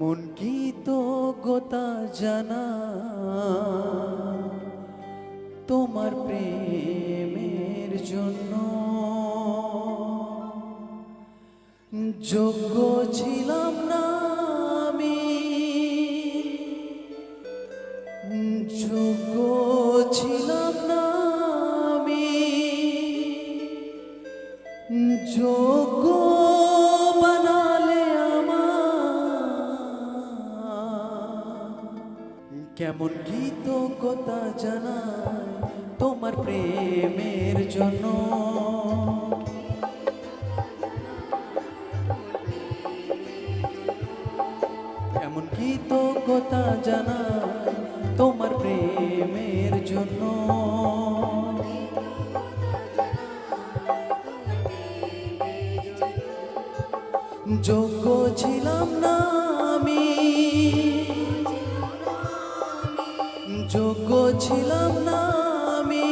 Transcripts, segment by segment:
কেমন কি তো গোতা জানা, তোমার প্রেমের জন্য। যোগ্য ছিলাম না আমি, যোগ্য ছিলাম না আমি, যোগ্য কেমন কৃতজ্ঞতা জানাই তোমার প্রেমের জন্য। কেমন কৃতজ্ঞতা জানাই তোমার প্রেমের জন্য। ছিলাম না আমি।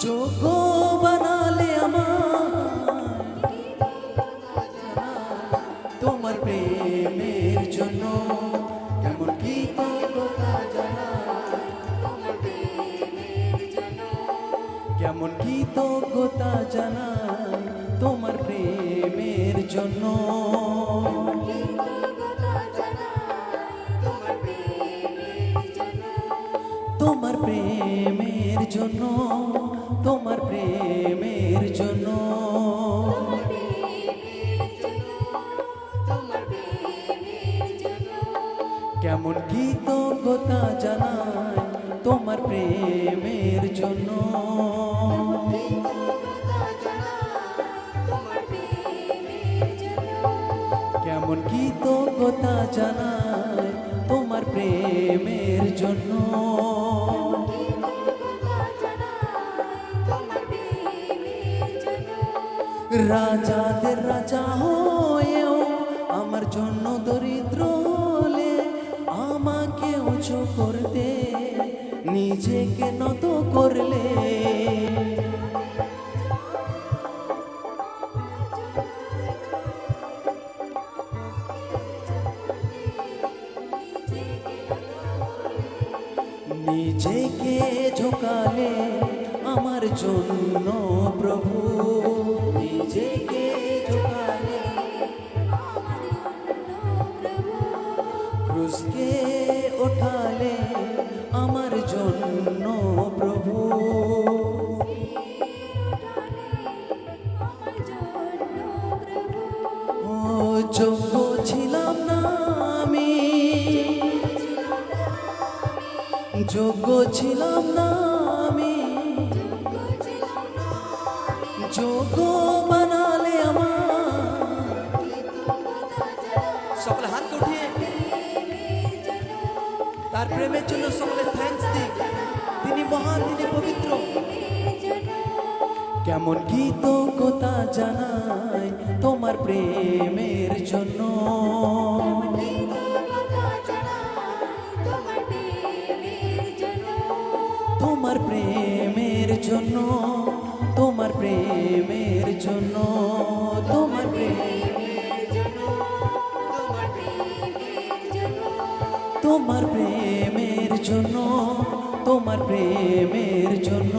যোগ্য বানালে আমার। তোমার প্রেমের জন্য কেমন কি কেমন কৃতজ্ঞতা জানাই তোমার প্রেমের জন্য প্রেমের জন্য। কেমন কৃতজ্ঞতা জানাই তোমার প্রেমের জন্য। কেমন কৃতজ্ঞতা জানাই তোমার প্রেমের জন্য। রাজাদের রাজা হয়েও আমার জন্য দরিদ্র হলে আমাকে উঁচু করতে, নিজেকে নত করলে। নিজেকে ঝোকালে আমার জন্য প্রভু ক্রুশকে ওঠালে আমার জন্য প্রভু। যোগ্য ছিলাম না আমি। ছিলাম না আমি। যোগ্য প্রেমের জন্য সকলে থ্যাঙ্কস দিই তিনি মহান তিনি পবিত্র। কেমন কৃতজ্ঞতা জানাই তোমার প্রেমের জন্য। তোমার প্রেমের জন্য। তোমার প্রেমের জন্য তোমার প্রেমের জন্য তোমার প্রেমের জন্য। তোমার প্রেমের জন্য।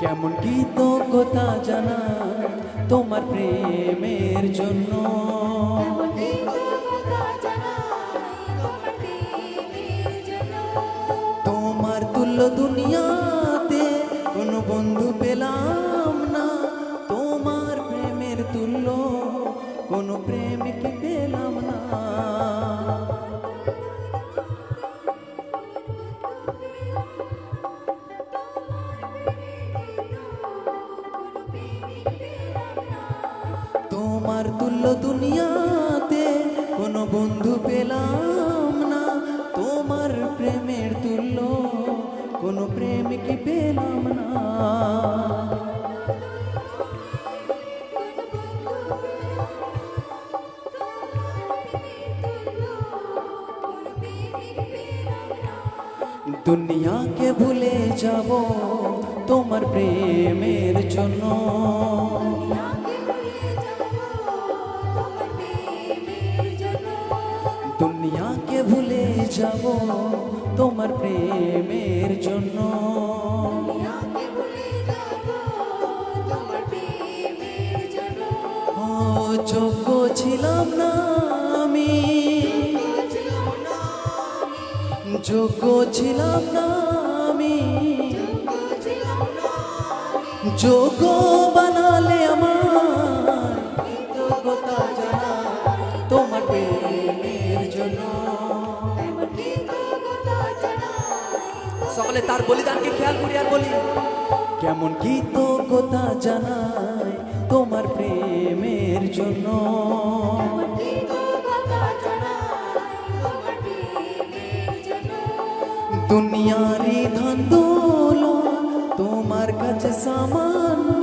কেমন কৃতজ্ঞতা জানা তোমার প্রেমের জন্য। তোমার তুল্য দুনিয়াতে কোনো বন্ধু পেলাম কোনো প্রেমিক পেলাম না। তোমার তুল্য দুনিয়াতে কোনো বন্ধু পেলাম না। তোমার প্রেমের তুল্য কোনো প্রেমিক পেলাম না। দুনিয়াকে ভুলে যাব তোমার প্রেমের জন্য দুনিয়াকে ভুলে যাব তোমার প্রেমের জন্য যোগ্য ছিলাম না আমি। যোগ্য বানালে আমার জানা তোমার প্রেমের জন্য। সকলে তার বলিদানকে খেয়াল করি আর বলি, কেমন কৃতজ্ঞতা জানায় তোমার প্রেমের জন্য। দুনিয়ারি ধন্দুল তোমার কাছে সামান্য,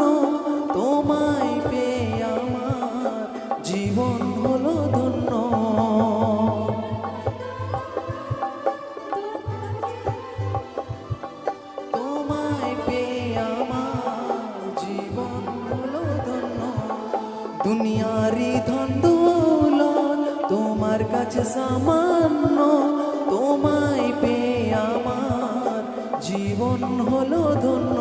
তোমায় পেয়ে আমার জীবন হলো ধন্য। তোমায় পেয়ে আমার জীবন হলো ধন্য। দুনিয়ারি ধন্দুল তোমার কাছে সামান্য, তোমায় পেয়ে আমার জীবন হলো ধন্য।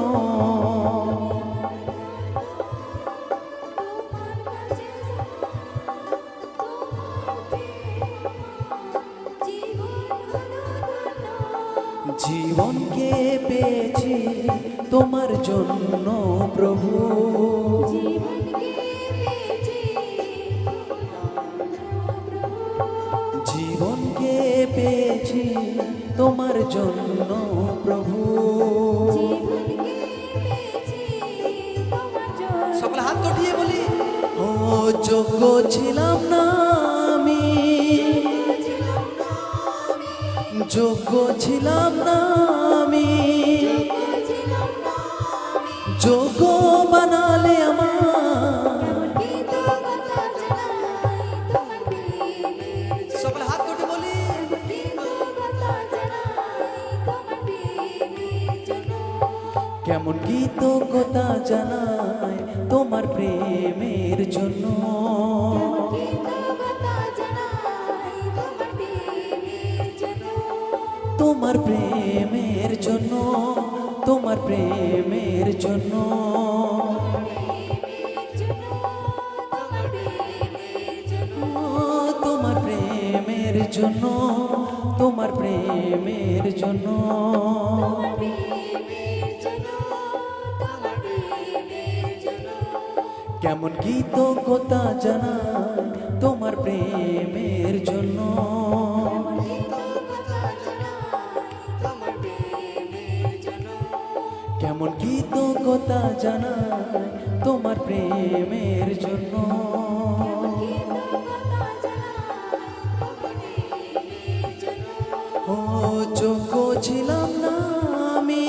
জীবনকে পেয়েছি তোমার জন্য প্রভু। জীবনকে তোমার জন্য, প্রভু। সকলে হাত উঠিয়ে বলি, ও যোগ্য ছিলাম না আমি। যোগ্য ছিলাম না কৃতজ্ঞতা জানাই তোমার প্রেমের জন্য? তোমার প্রেমের জন্য, তোমার প্রেমের জন্য। তোমার প্রেমের জন্য, তোমার প্রেমের জন্য। কৃতজ্ঞতা জানাই তোমার প্রেমের জন্য। কেমন কৃতজ্ঞতা জানাই তোমার প্রেমের জন্য। ও যোগ্য ছিলাম না আমি।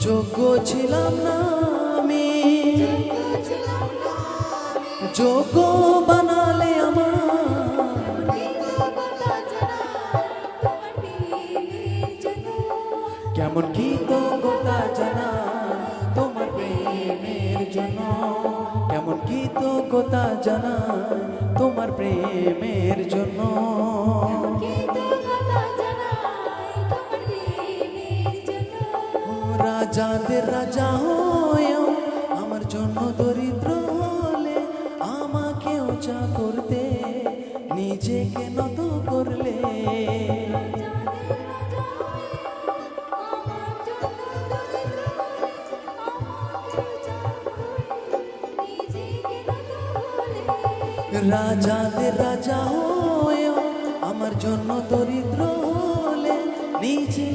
যোগ্য ছিলাম না যোগ্য বানালে আমার। কেমন কৃতজ্ঞতা জানা তোমার প্রেমের জন্য। কেমন কৃতজ্ঞতা জানা তোমার প্রেমের জন্য। রাজাদের রাজা জন্য দরিদ্র হলে আমাকে উঁচা করতে, নিজেকে নত করলে। রাজাদের রাজা হয়েও আমার জন্য দরিদ্র হলে নিজে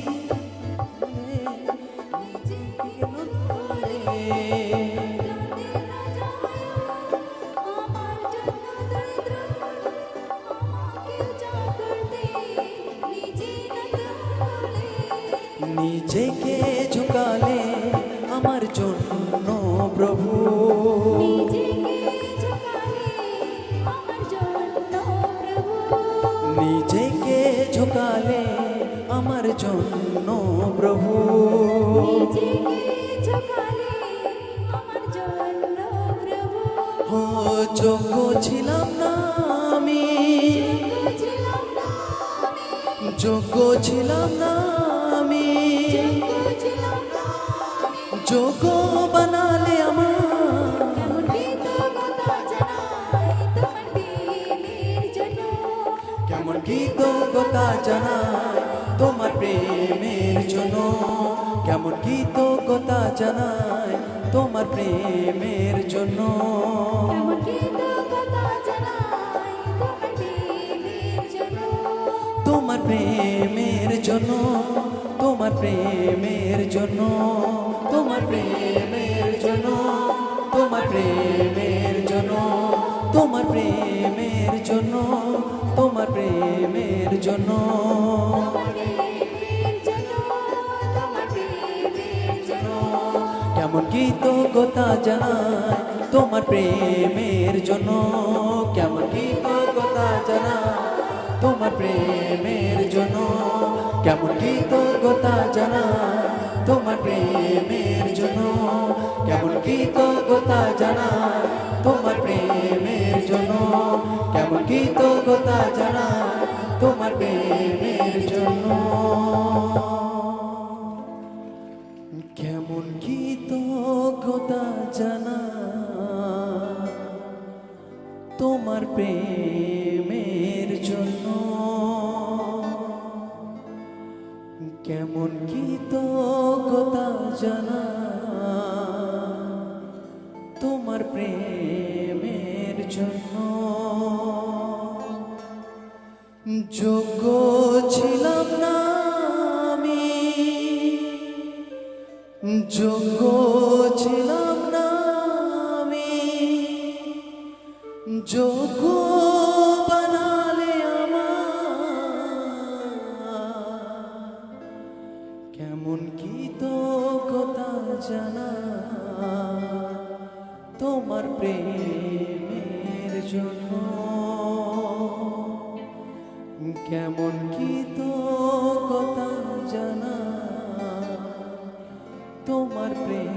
নিজেকে ঝোকালে আমার জন্য প্রভু। হো ছিলাম না আমি। যোগ্য ছিলাম না আমি। যোগ্য প্রেমের জন্য। কেমন কৃতজ্ঞতা জানাই তোমার প্রেমের জন্য। তোমার প্রেমের জন্য। তোমার প্রেমের জন্য তোমার প্রেমের জন্য তোমার প্রেমের জন্য তোমার প্রেমের জন্য তোমার প্রেমের জন্য কেমন কৃতজ্ঞতা জানাই তোমার প্রেমের জন্য। কেমন কৃতজ্ঞতা জানাই তোমার প্রেমের জন্য। কেমন কৃতজ্ঞতা জানাই তোমার প্রেমের জন্য। কেমন কৃতজ্ঞতা জানাই তোমার প্রেমের জন্য। কেমন কৃতজ্ঞতা জানাই তোমার প্রেমের জন্য। কেমন কৃতজ্ঞতা প্রেমের জন্য। যোগ্য ছিলাম না আমি। যোগ্য ছিলাম না আমি। যোগ্য বানালে আমার। কেমন কৃতজ্ঞতা জানা। তোমার প্রেমের জন্য। কেমন কি তো কথা জানা তোমার প্রেম